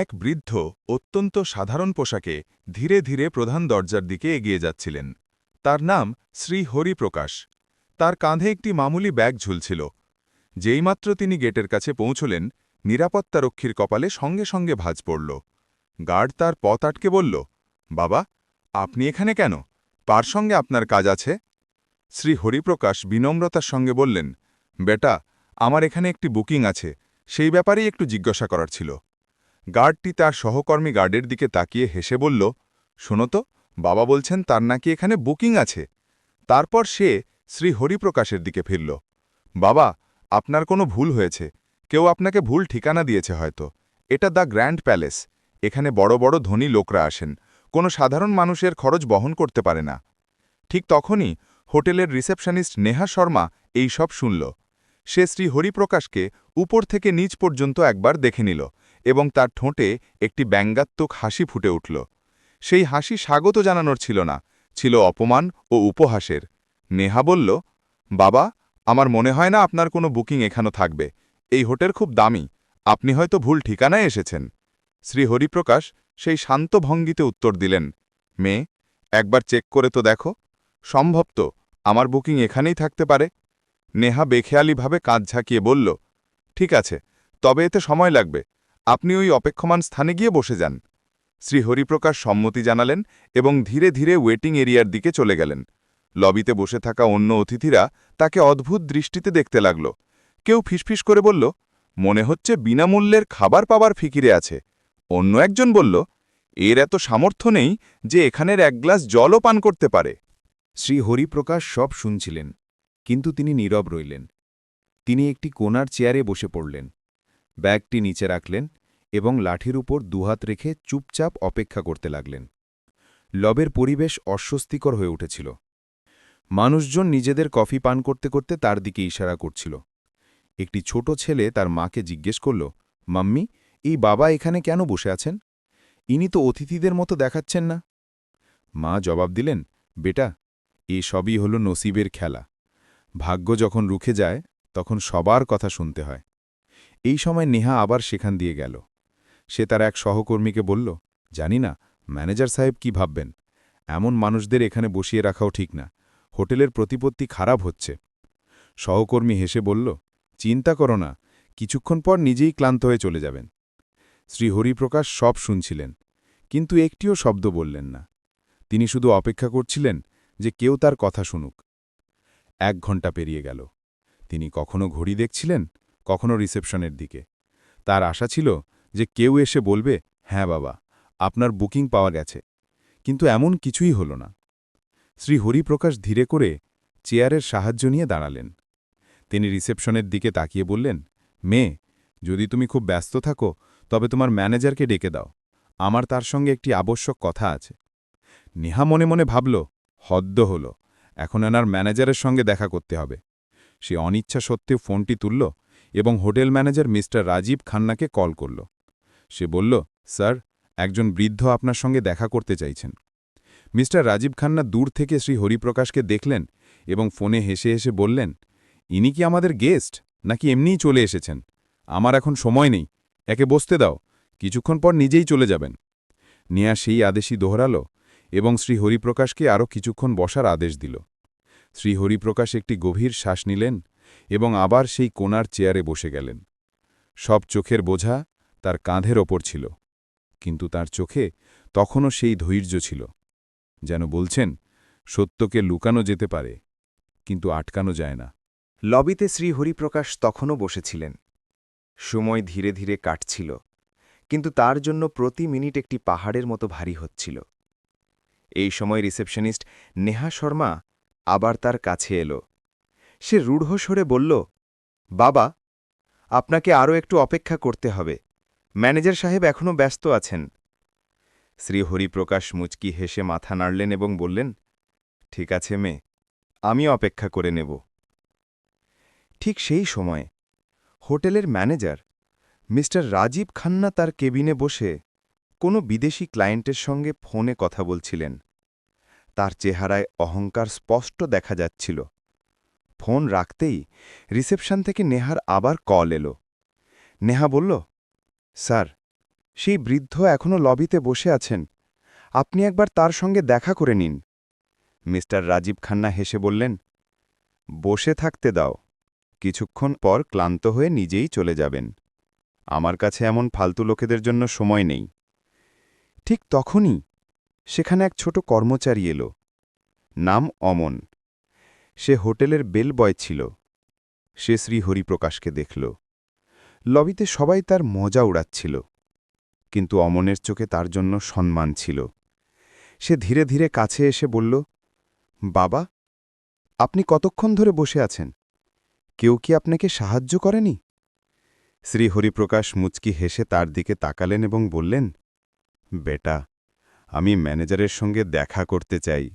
এক বৃদ্ধ, অত্যন্ত সাধারণ পোশাকে ধীরে ধীরে প্রধান দরজার দিকে এগিয়ে যাচ্ছিলেন। তার নাম শ্রী হরিপ্রকাশ। তার কাঁধে একটি মামুলি ব্যাগ ঝুলছিল। যেইমাত্র তিনি গেটের কাছে পৌঁছলেন, নিরাপত্তারক্ষীর কপালে সঙ্গে সঙ্গে ভাঁজ পড়ল। গার্ড তার পথ আটকে বলল, বাবা, আপনি এখানে কেন? পার সঙ্গে আপনার কাজ আছে? শ্রী হরিপ্রকাশ বিনম্রতার সঙ্গে বললেন, বেটা, আমার এখানে একটি বুকিং আছে। সেই ব্যাপারেই একটু জিজ্ঞাসা করার ছিল। গার্ডটি তার সহকর্মী গার্ডের দিকে তাকিয়ে হেসে বলল, শোনো তো, বাবা বলছেন তার নাকি এখানে বুকিং আছে। তারপর সে শ্রী হরিপ্রকাশের দিকে ফিরল, বাবা, আপনার কোনো ভুল হয়েছে। কেউ আপনাকে ভুল ঠিকানা দিয়েছে হয়তো। এটা দ্য গ্র্যান্ড প্যালেস। এখানে বড় বড় ধনী লোকরা আসেন। কোনো সাধারণ মানুষের খরচ বহন করতে পারে না। ঠিক তখনই হোটেলের রিসেপশনিস্ট নেহা শর্মা এই সব শুনল। সে শ্রী হরিপ্রকাশকে উপর থেকে নিচ পর্যন্ত একবার দেখে নিল। এবং তার ঠোঁটে একটি ব্যঙ্গাত্মক হাসি ফুটে উঠল। সেই হাসি স্বাগত জানানোর ছিল না, ছিল অপমান ও উপহাসের। নেহা বলল, বাবা, আমার মনে হয় না আপনার কোনো বুকিং এখানো থাকবে। এই হোটেল খুব দামি, আপনি হয়তো ভুল ঠিকানায় এসেছেন। শ্রী হরিপ্রকাশ সেই শান্ত ভঙ্গিতে উত্তর দিলেন, মেয়ে, একবার চেক করে তো দেখো। সম্ভব তো, আমার বুকিং এখানেই থাকতে পারে। নেহা বেখেয়ালিভাবে কাঁধ ঝাঁকিয়ে বলল, ঠিক আছে, তবে এতে সময় লাগবে। আপনি ওই অপেক্ষমান স্থানে গিয়ে বসে যান। শ্রী হরিপ্রকাশ সম্মতি জানালেন এবং ধীরে ধীরে ওয়েটিং এরিয়ার দিকে চলে গেলেন। লবিতে বসে থাকা অন্য অতিথিরা তাকে অদ্ভুত দৃষ্টিতে দেখতে লাগল। কেউ ফিসফিস করে বলল, মনে হচ্ছে বিনামূল্যের খাবার পাবার ফিকিরে আছে। অন্য একজন বলল, এর এত সামর্থ্য নেই যে এখানের এক গ্লাস জলও পান করতে পারে। শ্রী হরিপ্রকাশ সব শুনছিলেন, কিন্তু তিনি নীরব রইলেন। তিনি একটি কোনার চেয়ারে বসে পড়লেন। ব্যাগটি নিচে রাখলেন এবং লাঠির উপর দুহাত রেখে চুপচাপ অপেক্ষা করতে লাগলেন। লবের পরিবেশ অস্বস্তিকর হয়ে উঠেছিল। মানুষজন নিজেদের কফি পান করতে করতে তার দিকে ইশারা করছিল। একটি ছোট ছেলে তার মাকে জিজ্ঞেস করল, মাম্মি, এই বাবা এখানে কেন বসে আছেন? ইনি তো অতিথিদের মতো দেখাচ্ছেন না। মা জবাব দিলেন, বেটা, এ সবই হল নসিবের খেলা। ভাগ্য যখন রুখে যায়, তখন সবার কথা শুনতে হয়। এই সময় নেহা আবার সেখান দিয়ে গেল। সে তার এক সহকর্মীকে বলল, জানি না, ম্যানেজার সাহেব কি ভাববেন? এমন মানুষদের এখানে বসিয়ে রাখাও ঠিক না। হোটেলের প্রতিপত্তি খারাপ হচ্ছে। সহকর্মী হেসে বলল, চিন্তা করো না, কিছুক্ষণ পর নিজেই ক্লান্ত হয়ে চলে যাবেন। শ্রী হরিপ্রকাশ সব শুনছিলেন, কিন্তু একটিও শব্দ বললেন না। তিনি শুধু অপেক্ষা করছিলেন যে কেউ তার কথা শুনুক। এক ঘণ্টা পেরিয়ে গেল। তিনি কখনো ঘড়ি দেখছিলেন কখনো রিসেপশনের দিকে। তার আশা ছিল যে কেউ এসে বলবে হ্যাঁ বাবা, আপনার বুকিং পাওয়া গেছে। কিন্তু এমন কিছুই হল না। শ্রী হরিপ্রকাশ ধীরে করে চেয়ারের সাহায্য নিয়ে দাঁড়ালেন। তিনি রিসেপশনের দিকে তাকিয়ে বললেন, মেয়ে, যদি তুমি খুব ব্যস্ত থাকো, তবে তোমার ম্যানেজারকে ডেকে দাও। আমার তার সঙ্গে একটি আবশ্যক কথা আছে। নেহা মনে মনে ভাবল, হদ্দ হল, এখন এনার ম্যানেজারের সঙ্গে দেখা করতে হবে। সে অনিচ্ছা সত্ত্বেও ফোনটি তুলল এবং হোটেল ম্যানেজার মিস্টার রাজীব খান্নাকে কল করল। সে বলল, স্যার, একজন বৃদ্ধ আপনার সঙ্গে দেখা করতে চাইছেন। মিস্টার রাজীব খান্না দূর থেকে শ্রী হরিপ্রকাশকে দেখলেন এবং ফোনে হেসে হেসে বললেন, ইনি কি আমাদের গেস্ট? নাকি এমনিই চলে এসেছেন? আমার এখন সময় নেই। একে বসতে দাও। কিছুক্ষণ পর নিজেই চলে যাবেন। নেয়া সেই আদেশই দোহরাল এবং শ্রী হরিপ্রকাশকে আরও কিছুক্ষণ বসার আদেশ দিল। শ্রী হরিপ্রকাশ একটি গভীর শ্বাস নিলেন এবং আবার সেই কোনার চেয়ারে বসে গেলেন। সব চোখের বোঝা তার কাঁধের ওপর ছিল, কিন্তু তার চোখে তখনও সেই ধৈর্য ছিল, যেন বলছেন, সত্যকে লুকানো যেতে পারে, কিন্তু আটকানো যায় না। লবিতে শ্রী হরিপ্রকাশ তখনও বসেছিলেন। সময় ধীরে ধীরে কাটছিল, কিন্তু তার জন্য প্রতি মিনিট একটি পাহাড়ের মতো ভারী হচ্ছিল। এই সময় রিসেপশনিস্ট নেহা শর্মা আবার তার কাছে এলো। সে রূঢ় সরে বলল, বাবা, আপনাকে আরও একটু অপেক্ষা করতে হবে। ম্যানেজার সাহেব এখনও ব্যস্ত আছেন। শ্রী হরিপ্রকাশ মুচকি হেসে মাথা নাড়লেন এবং বললেন, ঠিক আছে মেয়ে, আমি অপেক্ষা করে নেব। ঠিক সেই সময় হোটেলের ম্যানেজার মিস্টার রাজীব খান্না তার কেবিনে বসে কোনো বিদেশি ক্লায়েন্টের সঙ্গে ফোনে কথা বলছিলেন। তার চেহারায় অহংকার স্পষ্ট দেখা যাচ্ছিল। ফোন রাখতেই রিসেপশন থেকে নেহার আবার কল এলো। নেহা বলল, স্যার, সেই বৃদ্ধ এখনও লবিতে বসে আছেন। আপনি একবার তার সঙ্গে দেখা করে নিন। মিস্টার রাজীব খান্না হেসে বললেন, বসে থাকতে দাও। কিছুক্ষণ পর ক্লান্ত হয়ে নিজেই চলে যাবেন। আমার কাছে এমন ফালতু লোকেদের জন্য সময় নেই। ঠিক তখনই সেখানে এক ছোট কর্মচারী এলো। নাম অমন। সে হোটেলের বেল বয় ছিল। সে শ্রী হরিপ্রকাশকে দেখল। লবিতে সবাই তার মজা উড়াচ্ছিল। কিন্তু অমনের চোখে তার জন্য সম্মান ছিল। সে ধীরে ধীরে কাছে এসে বলল, বাবা, আপনি কতক্ষণ ধরে বসে আছেন? কেউ কি আপনাকে সাহায্য করেনি? শ্রী হরিপ্রকাশ মুচকি হেসে তার দিকে তাকালেন এবং বললেন, বেটা, আমি ম্যানেজারের সঙ্গে দেখা করতে চাই।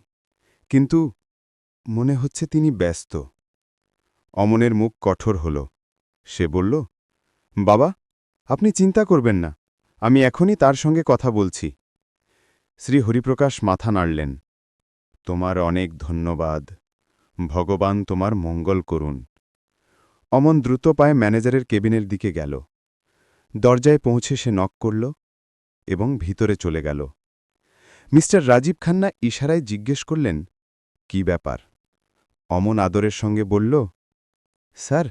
কিন্তু মনে হচ্ছে তিনি ব্যস্ত। অমনের মুখ কঠোর হল। সে বলল, বাবা, আপনি চিন্তা করবেন না, আমি এখনই তার সঙ্গে কথা বলছি। শ্রী হরিপ্রকাশ মাথা নাড়লেন। তোমার অনেক ধন্যবাদ, ভগবান তোমার মঙ্গল করুন। অমন দ্রুত পায়ে ম্যানেজারের কেবিনের দিকে গেল। দরজায় পৌঁছে সে নক করল এবং ভিতরে চলে গেল। মিস্টার রাজীব খান্না ইশারায় জিজ্ঞেস করলেন, কি ব্যাপার? অমন আদরের সঙ্গে বলল, স্যার,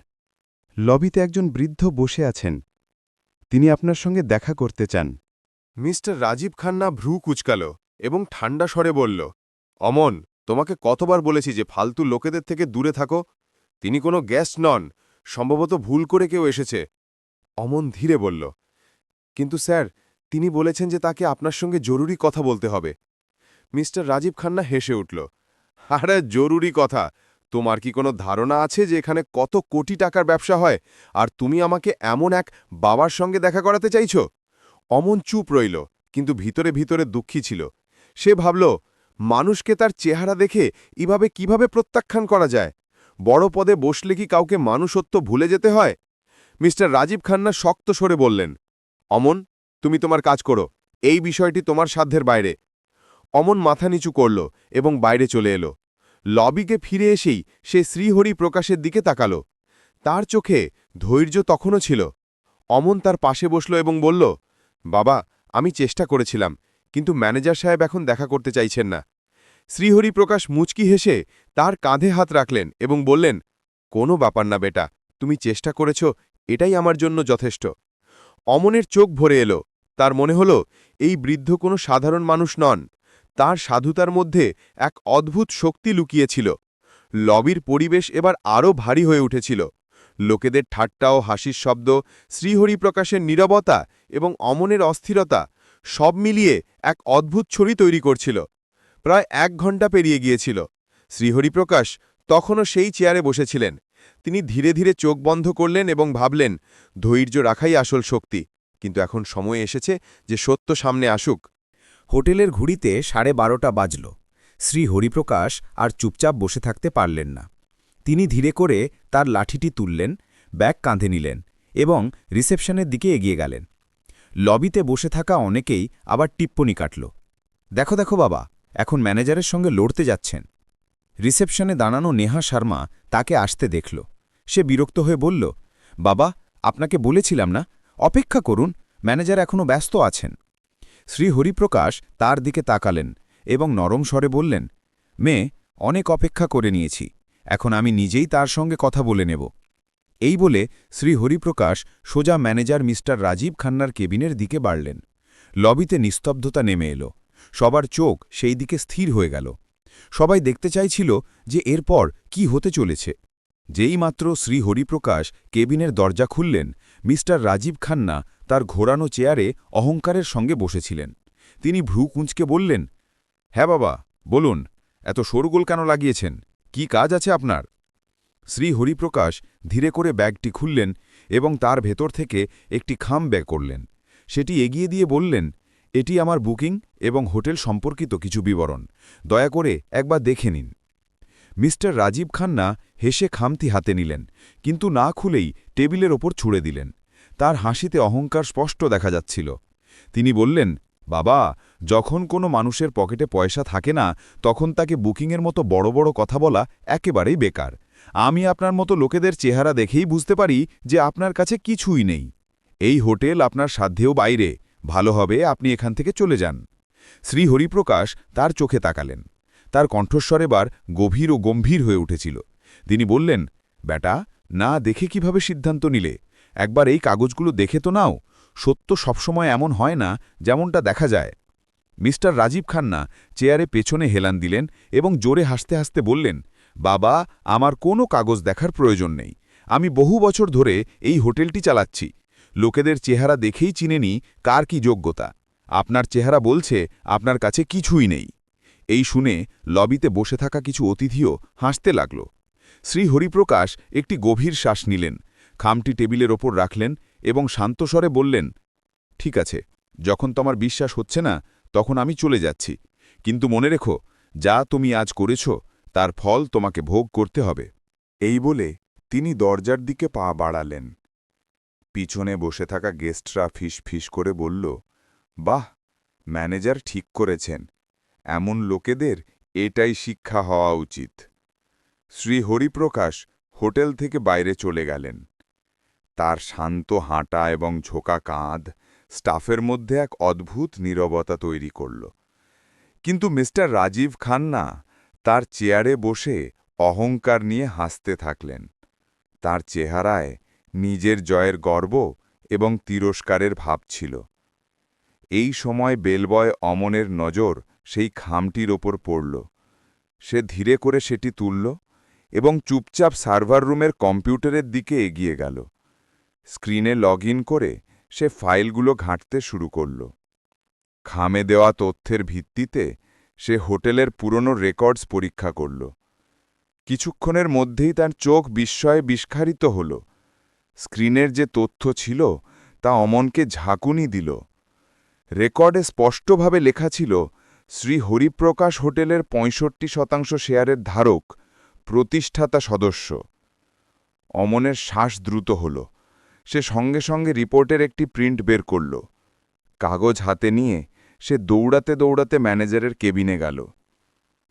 লবিতে একজন বৃদ্ধ বসে আছেন। তিনি আপনার সঙ্গে দেখা করতে চান। মিস্টার রাজীব খান্না ভ্রু কুচকাল এবং ঠান্ডা স্বরে বলল, অমন, তোমাকে কতবার বলেছি যে ফালতু লোকেদের থেকে দূরে থাকো। তিনি কোনো গ্যাস্ট নন, সম্ভবত ভুল করে কেউ এসেছে। অমন ধীরে বলল, কিন্তু স্যার, তিনি বলেছেন যে তাকে আপনার সঙ্গে জরুরি কথা বলতে হবে। মিস্টার রাজীব খান্না হেসে উঠল, আরে, জরুরি কথা! তোমার কি কোনো ধারণা আছে যে এখানে কত কোটি টাকার ব্যবসা হয়? আর তুমি আমাকে এমন এক বাবার সঙ্গে দেখা করাতে চাইছ? অমন চুপ রইল, কিন্তু ভিতরে ভিতরে দুঃখী ছিল। সে ভাবল, মানুষকে তার চেহারা দেখে এভাবে কীভাবে প্রত্যাখ্যান করা যায়? বড় পদে বসলে কি কাউকে মানুষত্ব ভুলে যেতে হয়? মিস্টার রাজীব খান্না শক্ত সরে বললেন, অমন, তুমি তোমার কাজ করো। এই বিষয়টি তোমার সাধ্যের বাইরে। অমন মাথা নিচু করল এবং বাইরে চলে এলো। লবিকে ফিরে এসেই সে শ্রীহরি প্রকাশের দিকে তাকাল। তার চোখে ধৈর্য তখনও ছিল। অমন তার পাশে বসল এবং বলল, বাবা, আমি চেষ্টা করেছিলাম, কিন্তু ম্যানেজার সাহেব এখন দেখা করতে চাইছেন না। শ্রীহরি প্রকাশ মুচকি হেসে তার কাঁধে হাত রাখলেন এবং বললেন, কোনো ব্যাপার না বেটা, তুমি চেষ্টা করেছ, এটাই আমার জন্য যথেষ্ট। অমনের চোখ ভরে এলো। তার মনে হল, এই বৃদ্ধ কোনো সাধারণ মানুষ নন। তার সাধুতার মধ্যে এক অদ্ভুত শক্তি লুকিয়েছিল। লবির পরিবেশ এবার আরও ভারী হয়ে উঠেছিল। লোকেদের ঠাট্টা ও হাসির শব্দ, শ্রীহরিপ্রকাশের নীরবতা এবং অমনের অস্থিরতা সব মিলিয়ে এক অদ্ভুত ছড়ি তৈরি করছিল। প্রায় এক ঘণ্টা পেরিয়ে গিয়েছিল। শ্রীহরিপ্রকাশ তখনও সেই চেয়ারে বসেছিলেন। তিনি ধীরে ধীরে চোখ বন্ধ করলেন এবং ভাবলেন, ধৈর্য রাখাই আসল শক্তি। কিন্তু এখন সময় এসেছে যে সত্য সামনে আসুক। হোটেলের ঘুড়িতে সাড়ে বারোটা বাজল। শ্রী হরিপ্রকাশ আর চুপচাপ বসে থাকতে পারলেন না। তিনি ধীরে করে তার লাঠিটি তুললেন, ব্যাগ কাঁধে নিলেন এবং রিসেপশনের দিকে এগিয়ে গেলেন। লবিতে বসে থাকা অনেকেই আবার টিপ্পনি কাটল। দেখো দেখো বাবা, এখন ম্যানেজারের সঙ্গে লড়তে যাচ্ছেন। রিসেপশনে দাঁড়ানো নেহা শর্মা তাকে আসতে দেখল। সে বিরক্ত হয়ে বলল, বাবা, আপনাকে বলেছিলাম না? অপেক্ষা করুন, ম্যানেজার এখনও ব্যস্ত আছেন। শ্রী হরিপ্রকাশ তার দিকে তাকালেন এবং নরম স্বরে বললেন মেয়ে অনেক অপেক্ষা করে নিয়েছি। এখন আমি নিজেই তার সঙ্গে কথা বলে নেব। এই বলে শ্রী হরিপ্রকাশ সোজা ম্যানেজার মিস্টার রাজীব খান্নার কেবিনের দিকে বাড়লেন। লবিতে নিস্তব্ধতা নেমে এলো। সবার চোখ সেই দিকে স্থির হয়ে গেল। সবাই দেখতে চাইছিল যে এরপর কি হতে চলেছে। যেই মাত্র শ্রী হরিপ্রকাশ কেবিনের দরজা খুললেন মিস্টার রাজীব খান্না তার ঘোরানো চেয়ারে অহংকারের সঙ্গে বসেছিলেন। তিনি ভ্রু কুঁচকে বললেন হ্যাঁ বাবা, বলুন, এত সরগোল কেন লাগিয়েছেন? কি কাজ আছে আপনার? শ্রী হরিপ্রকাশ ধীরে করে ব্যাগটি খুললেন এবং তার ভেতর থেকে একটি খাম ব্যাগ করলেন। সেটি এগিয়ে দিয়ে বললেন, এটি আমার বুকিং এবং হোটেল সম্পর্কিত কিছু বিবরণ। দয়া করে একবার দেখে নিন। মিস্টার রাজীব খান্না হেসে খামতি হাতে নিলেন, কিন্তু না খুলেই টেবিলের ওপর ছুড়ে দিলেন। তার হাসিতে অহংকার স্পষ্ট দেখা যাচ্ছিল। তিনি বললেন, বাবা, যখন কোনো মানুষের পকেটে পয়সা থাকে না, তখন তাকে বুকিংয়ের মতো বড় বড় কথা বলা একেবারেই বেকার। আমি আপনার মতো লোকেদের চেহারা দেখেই বুঝতে পারি যে আপনার কাছে কিছুই নেই। এই হোটেল আপনার সাধ্যেও বাইরে। ভালো হবে আপনি এখান থেকে চলে যান। শ্রী হরিপ্রকাশ তার চোখে তাকালেন। তার কণ্ঠস্বর এবার গভীর ও গম্ভীর হয়ে উঠেছিল। তিনি বললেন বেটা না দেখে কীভাবে সিদ্ধান্ত নিলে? একবার এই কাগজগুলো দেখে তো নাও। সত্য সবসময় এমন হয় না যেমনটা দেখা যায়। মিস্টার রাজীব খান্না চেয়ারে পেছনে হেলান দিলেন এবং জোরে হাসতে হাসতে বললেন, বাবা, আমার কোনো কাগজ দেখার প্রয়োজন নেই। আমি বহু বছর ধরে এই হোটেলটি চালাচ্ছি। লোকেদের চেহারা দেখেই চিনে নি কার কি যোগ্যতা। আপনার চেহারা বলছে আপনার কাছে কিছুই নেই। এই শুনে লবিতে বসে থাকা কিছু অতিথিও হাসতে লাগল। শ্রী হরিপ্রকাশ একটি গভীর শ্বাস নিলেন, খামটি টেবিলের ওপর রাখলেন এবং শান্তস্বরে বললেন, ঠিক আছে, যখন তোমার বিশ্বাস হচ্ছে না, তখন আমি চলে যাচ্ছি। কিন্তু মনে রেখো, যা তুমি আজ করেছ, তার ফল তোমাকে ভোগ করতে হবে। এই বলে তিনি দরজার দিকে পা বাড়ালেন। পিছনে বসে থাকা গেস্টরা ফিস ফিস করে বলল, বাহ, ম্যানেজার ঠিক করেছেন। এমন লোকেদের এটাই শিক্ষা হওয়া উচিত। শ্রী হরিপ্রকাশ হোটেল থেকে বাইরে চলে গেলেন। তার শান্ত হাঁটা এবং ঝোঁকা কাঁধ স্টাফের মধ্যে এক অদ্ভুত নীরবতা তৈরি করল। কিন্তু মিস্টার রাজীব খান্না তার চেয়ারে বসে অহংকার নিয়ে হাসতে থাকলেন। তার চেহারায় নিজের জয়ের গর্ব এবং তিরস্কারের ভাব ছিল। এই সময় বেলবয় অমনের নজর সেই খামটির ওপর পড়ল। সে ধীরে করে সেটি তুলল এবং চুপচাপ সার্ভার রুমের কম্পিউটারের দিকে এগিয়ে গেল। স্ক্রিনে লগ করে সে ফাইলগুলো ঘাঁটতে শুরু করল। খামে দেওয়া তথ্যের ভিত্তিতে সে হোটেলের পুরনো রেকর্ডস পরীক্ষা করল। কিছুক্ষণের মধ্যেই তার চোখ বিস্ময়ে বিস্ফারিত হল। স্ক্রিনের যে তথ্য ছিল তা অমনকে ঝাঁকুনি দিল। রেকর্ডে স্পষ্টভাবে লেখা ছিল শ্রী হরিপ্রকাশ হোটেলের পঁয়ষট্টি শতাংশ শেয়ারের ধারক প্রতিষ্ঠাতা সদস্য। অমনের শ্বাস দ্রুত হল। সে সঙ্গে সঙ্গে রিপোর্টের একটি প্রিন্ট বের করল। কাগজ হাতে নিয়ে সে দৌড়াতে দৌড়াতে ম্যানেজারের কেবিনে গেল।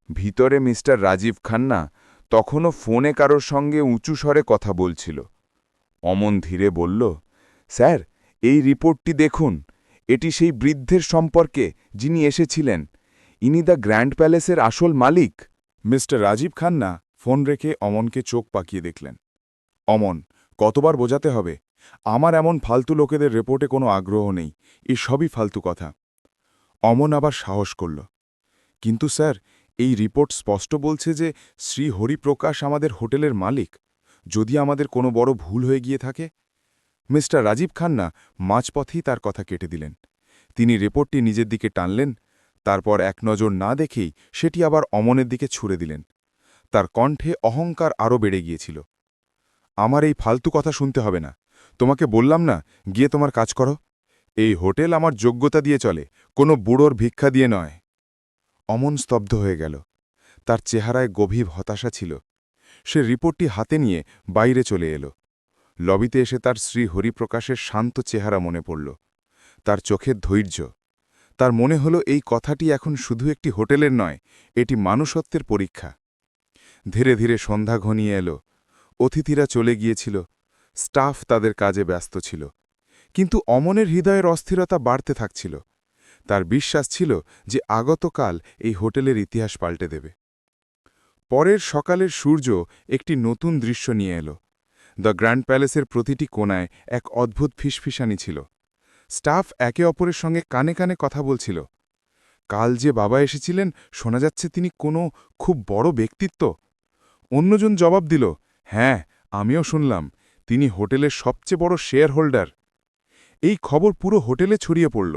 ভিতরে মিস্টার রাজীব খান্না তখনও ফোনে কারোর সঙ্গে উঁচু স্বরে কথা বলছিল। অমন ধীরে বলল, স্যার, এই রিপোর্টটি দেখুন। এটি সেই বৃদ্ধের সম্পর্কে যিনি এসেছিলেন। ইনি দ্য গ্র্যান্ড প্যালেসের আসল মালিক। মিস্টার রাজীব খান্না ফোন রেখে অমনকে চোখ পাকিয়ে দেখলেন। অমন, কতবার বোঝাতে হবে? আমার এমন ফালতু লোকেদের রিপোর্টে কোনো আগ্রহ নেই। এ সবই ফালতু কথা। অমন আবার সাহস করল। কিন্তু স্যার, এই রিপোর্ট স্পষ্ট বলছে যে শ্রী হরিপ্রকাশ আমাদের হোটেলের মালিক। যদি আমাদের কোনো বড় ভুল হয়ে গিয়ে থাকে? মিস্টার রাজীব খান্না মাঝপথেই তার কথা কেটে দিলেন। তিনি রিপোর্টটি নিজের দিকে টানলেন তারপর এক নজর না দেখেই সেটি আবার অমনের দিকে ছুড়ে দিলেন। তার কণ্ঠে অহংকার আরও বেড়ে গিয়েছিল। আমার এই ফালতু কথা শুনতে হবে না। তোমাকে বললাম না, গিয়ে তোমার কাজ করো। এই হোটেল আমার যোগ্যতা দিয়ে চলে, কোনো বুড়োর ভিক্ষা দিয়ে নয় অমন স্তব্ধ হয়ে গেল। তার চেহারায় গভীর হতাশা ছিল। সে রিপোর্টটি হাতে নিয়ে বাইরে চলে এলো। লবিতে এসে তার শ্রী হরিপ্রকাশের শান্ত চেহারা মনে পড়ল। তার চোখের ধৈর্য তার মনে হলো এই কথাটি এখন শুধু একটি হোটেলের নয়, এটি মানুষত্বের পরীক্ষা। ধীরে ধীরে সন্ধ্যা ঘনিয়ে এলো। অতিথিরা চলে গিয়েছিল। স্টাফ তাদের কাজে ব্যস্ত ছিল। কিন্তু অমনের হৃদয়ের অস্থিরতা বাড়তে থাকছিল। তার বিশ্বাস ছিল যে আগতকাল এই হোটেলের ইতিহাস পাল্টে দেবে। পরের সকালের সূর্য একটি নতুন দৃশ্য নিয়ে এলো। দ্য গ্র্যান্ড প্যালেসের প্রতিটি কোনায় এক অদ্ভুত ফিসফিসানি ছিল। স্টাফ একে অপরের সঙ্গে কানে কানে কথা বলছিল। কাল যে বাবা এসেছিলেন, শোনা যাচ্ছে তিনি কোনো খুব বড় ব্যক্তিত্ব। অন্যজন জবাব দিল হ্যাঁ আমিও শুনলাম। তিনি হোটেলের সবচেয়ে বড় শেয়ার হোল্ডার এই খবর পুরো হোটেলে ছড়িয়ে পড়ল।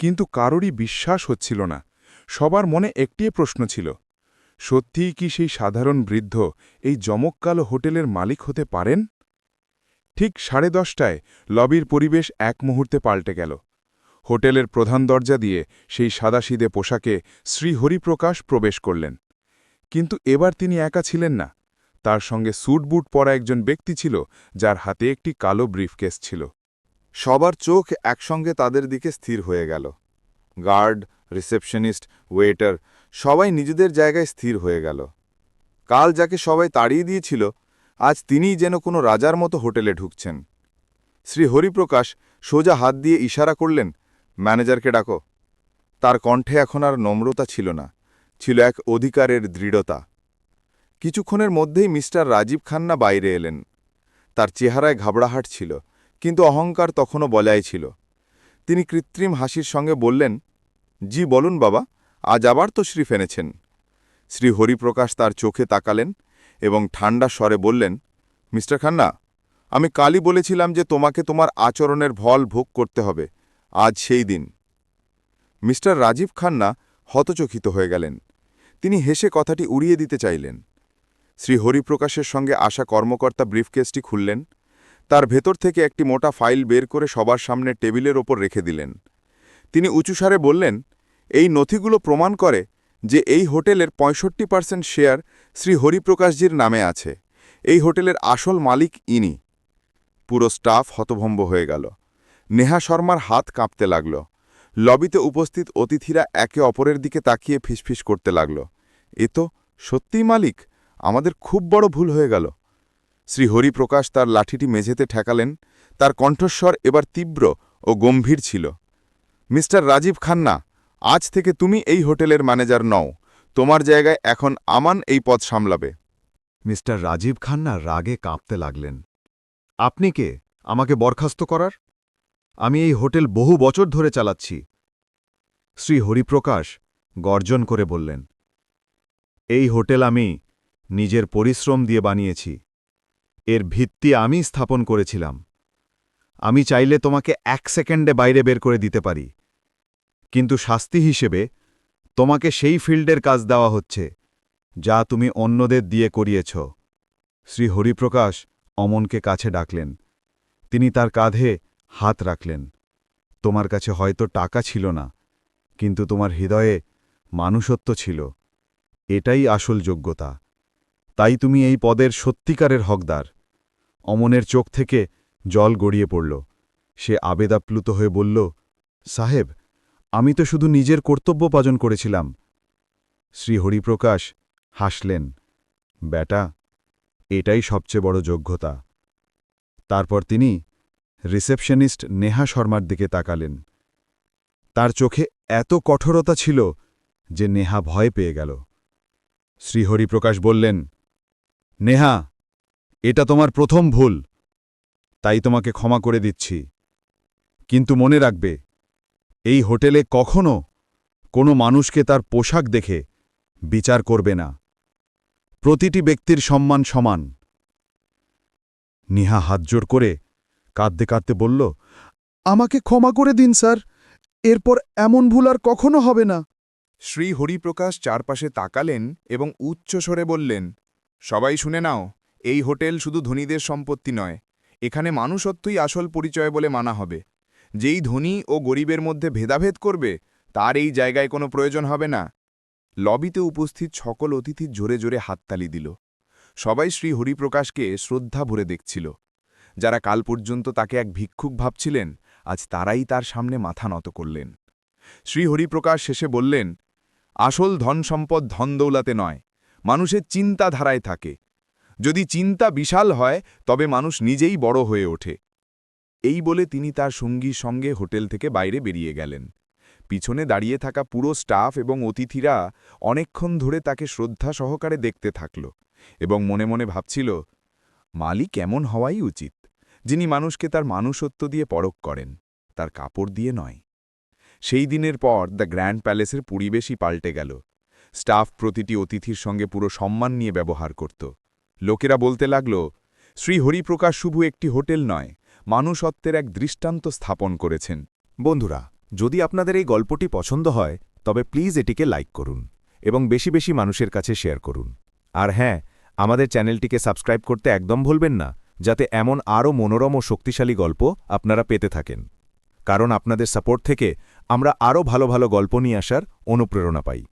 কিন্তু কারোরই বিশ্বাস হচ্ছিল না। সবার মনে একটিই প্রশ্ন ছিল, সত্যিই কি সেই সাধারণ বৃদ্ধ এই জমককালো হোটেলের মালিক হতে পারেন? ঠিক সাড়ে দশটায় লবির পরিবেশ এক মুহূর্তে পাল্টে গেল। হোটেলের প্রধান দরজা দিয়ে সেই সাদাসিদে পোশাকে শ্রী হরিপ্রকাশ প্রবেশ করলেন। কিন্তু এবার তিনি একা ছিলেন না। তার সঙ্গে স্যুটবুট পরা একজন ব্যক্তি ছিল, যার হাতে একটি কালো ব্রিফকেস ছিল। সবার চোখ একসঙ্গে তাদের দিকে স্থির হয়ে গেল। গার্ড, রিসেপশনিস্ট, ওয়েটার সবাই নিজেদের জায়গায় স্থির হয়ে গেল। কাল যাকে সবাই তাড়িয়ে দিয়েছিল আজ তিনিই যেন কোনো রাজার মতো হোটেলে ঢুকছেন। শ্রী হরিপ্রকাশ সোজা হাত দিয়ে ইশারা করলেন, ম্যানেজারকে ডাকো। তার কণ্ঠে এখন আর নম্রতা ছিল না, ছিল এক অধিকারের দৃঢ়তা। কিছুক্ষণের মধ্যেই মিস্টার রাজীব খান্না বাইরে এলেন। তার চেহারায় ঘাবড়াহাট ছিল, কিন্তু অহংকার তখনও বজায় ছিল। তিনি কৃত্রিম হাসির সঙ্গে বললেন, জি, বলুন বাবা, আজ আবার তো শ্রী ফেনেছেন। শ্রী হরিপ্রকাশ তার চোখে তাকালেন এবং ঠান্ডা স্বরে বললেন, মিস্টার খান্না, আমি কালই বলেছিলাম যে তোমাকে তোমার আচরণের ভল ভোগ করতে হবে। আজ সেই দিন। মিস্টার রাজীব খান্না হতচকিত হয়ে গেলেন। তিনি হেসে কথাটি উড়িয়ে দিতে চাইলেন। শ্রী হরিপ্রকাশের সঙ্গে আসা কর্মকর্তা ব্রিফকেসটি খুললেন। তার ভেতর থেকে একটি মোটা ফাইল বের করে সবার সামনে টেবিলের ওপর রেখে দিলেন। তিনি উঁচুসারে বললেন, এই নথিগুলো প্রমাণ করে যে এই হোটেলের পঁয়ষট্টি পার্সেন্ট শেয়ার শ্রী হরিপ্রকাশজির নামে আছে। এই হোটেলের আসল মালিক ইনি। পুরো স্টাফ হতভম্ব হয়ে গেল। নেহা শর্মার হাত কাঁপতে লাগল। লবিতে উপস্থিত অতিথিরা একে অপরের দিকে তাকিয়ে ফিসফিস করতে লাগল। এ তো সত্যিই মালিক, আমাদের খুব বড় ভুল হয়ে গেল। শ্রী হরিপ্রকাশ তার লাঠিটি মেঝেতে ঠেকালেন, তার কণ্ঠস্বর এবার তীব্র ও গম্ভীর ছিল। মিস্টার রাজীব খান্না আজ থেকে তুমি এই হোটেলের ম্যানেজার নও। তোমার জায়গায় এখন আমান এই পদ সামলাবে। মিস্টার রাজীব খান্না রাগে কাঁপতে লাগলেন। আপনি কে? আমাকে বরখাস্ত করার? আমি এই হোটেল বহু বছর ধরে চালাচ্ছি। শ্রী হরিপ্রকাশ গর্জন করে বললেন, এই হোটেল আমি নিজের পরিশ্রম দিয়ে বানিয়েছি। এর ভিত্তি আমি স্থাপন করেছিলাম। আমি চাইলে তোমাকে এক সেকেন্ডে বাইরে বের করে দিতে পারি। কিন্তু শাস্তি হিসেবে তোমাকে সেই ফিল্ডের কাজ দেওয়া হচ্ছে, যা তুমি অন্যদের দিয়ে করিয়েছ। শ্রী হরিপ্রকাশ অমনকে কাছে ডাকলেন। তিনি তার কাঁধে হাত রাখলেন। তোমার কাছে হয়তো টাকা ছিল না, কিন্তু তোমার হৃদয়ে মানুষত্ব ছিল। এটাই আসল যোগ্যতা। তাই তুমি এই পদের সত্যিকারের হকদার। অমনের চোখ থেকে জল গড়িয়ে পড়ল। সে আবেদাপ্লুত হয়ে বলল, সাহেব আমি তো শুধু নিজের কর্তব্য পালন করেছিলাম। শ্রী হরিপ্রকাশ হাসলেন, ব্যাটা, এটাই সবচেয়ে বড় যোগ্যতা। তারপর তিনি রিসেপশনিস্ট নেহা শর্মার দিকে তাকালেন। তার চোখে এত কঠোরতা ছিল যে নেহা ভয় পেয়ে গেল। শ্রীহরিপ্রকাশ বললেন, নেহা, এটা তোমার প্রথম ভুল। তাই তোমাকে ক্ষমা করে দিচ্ছি। কিন্তু মনে রাখবে এই হোটেলে কখনো কোনো মানুষকে তার পোশাক দেখে বিচার করবে না। প্রতিটি ব্যক্তির সম্মান সমান। নিহা হাতজোর করে কাঁদতে কাঁদতে বলল, আমাকে ক্ষমা করে দিন, স্যার। এরপর এমন ভুল আর কখনো হবে না। শ্রী হরিপ্রকাশ চারপাশে তাকালেন এবং উচ্চস্বরে বললেন, সবাই শুনে নাও, এই হোটেল শুধু ধনীদের সম্পত্তি নয়। এখানে মানুষত্বই আসল পরিচয় বলে মানা হবে। যেই ধনী ও গরিবের মধ্যে ভেদাভেদ করবে, তার এই জায়গায় কোনো প্রয়োজন হবে না। লবিতে উপস্থিত সকল অতিথি জোরে জোরে হাততালি দিল। সবাই শ্রী হরিপ্রকাশকে শ্রদ্ধা ভরে দেখছিল। যারা কাল পর্যন্ত তাকে এক ভিক্ষুক ভাবছিলেন, আজ তারাই তার সামনে মাথা নত করলেন। শ্রী হরিপ্রকাশ শেষে বললেন, আসল ধন সম্পদ ধন দৌলাতে নয়, মানুষের চিন্তাধারায় থাকে। যদি চিন্তা বিশাল হয়, তবে মানুষ নিজেই বড় হয়ে ওঠে। এই বলে তিনি তার সঙ্গীর সঙ্গে হোটেল থেকে বাইরে বেরিয়ে গেলেন। পিছনে দাঁড়িয়ে থাকা পুরো স্টাফ এবং অতিথিরা অনেকক্ষণ ধরে তাকে শ্রদ্ধা সহকারে দেখতে থাকল এবং মনে মনে ভাবছিল, মালিক এমন হওয়াই উচিত, যিনি মানুষকে তার মানুষত্ব দিয়ে পরক করেন, তার কাপড় দিয়ে নয়। সেই দিনের পর দ্য গ্র্যান্ড প্যালেসের পরিবেশই পাল্টে গেল। স্টাফ প্রতিটি অতিথির সঙ্গে পুরো সম্মান নিয়ে ব্যবহার করত। লোকেরা বলতে লাগল, শ্রী হরিপ্রকাশ শুভু একটি হোটেল নয় মানুষত্বের এক দৃষ্টান্ত স্থাপন করেছেন। বন্ধুরা, যদি আপনাদের এই গল্পটি পছন্দ হয়, তবে প্লিজ এটিকে লাইক করুন এবং বেশি বেশি মানুষের কাছে শেয়ার করুন। আর হ্যাঁ আমাদের চ্যানেলটিকে সাবস্ক্রাইব করতে একদম ভুলবেন না, যাতে এমন আরও মনোরম ও শক্তিশালী গল্প আপনারা পেতে থাকেন। কারণ আপনাদের সাপোর্ট থেকে আমরা আরও ভালো ভালো গল্প নিয়ে আসার অনুপ্রেরণা পাই।